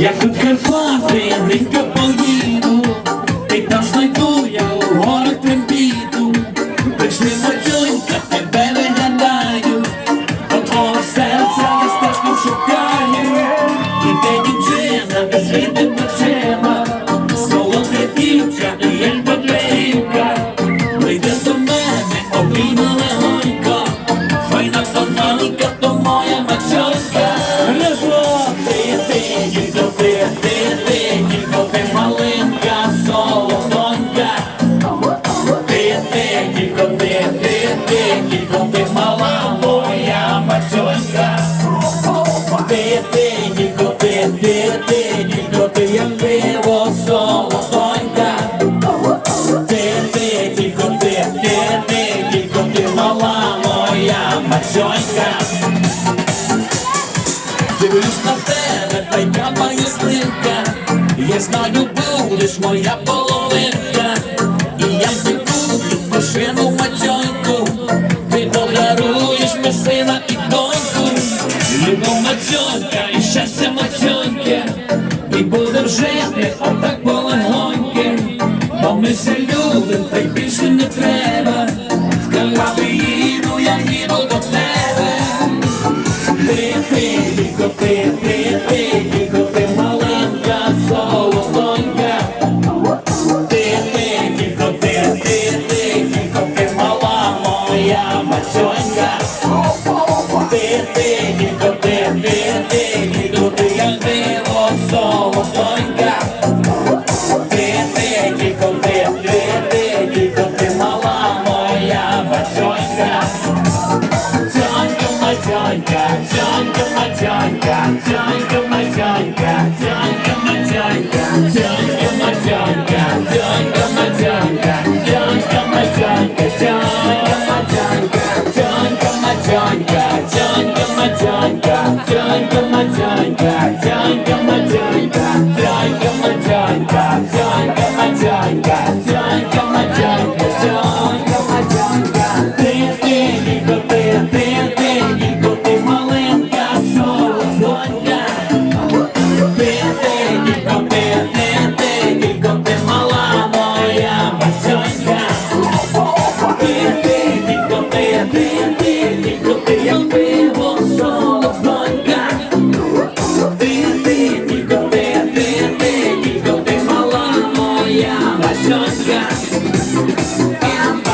Як тут Карпати, ненька поїду, ти там знайду я у горах трембіту. Прийшли мочонька, тебе виглядаю, до твого серця я стежку шукаю. Ти, ти мала моя мачонька. Ти, ти, дідо, ти, ти, ти, дідо, ти як диво, солодонька. Ти, ти, дідо, ти, ти, ти, дідо, ти мала моя мачонька. Дивлюсь на тебе, та й капає слинка Я знаю, будеш моя половинка І я куплю машину мацьоньку жити отак полегоньки Бо ми ся любим, та й більше не треба В Карпати їду, я їду до тебе ти, ти, тільки ти, ти, ти, тільки ти маленька солодонька. Ти, ти, тільки ти, ти, ти, тільки ти мала моя мацьонька. Матянька, тянька, матянька, тянька, матянька, тянька, матянька, тянька, матянька, тянька, матянька, тянька, матянька, тянька, матянька, тянька, матянька, тянька, матянька, тянька, матянька, тянька, É.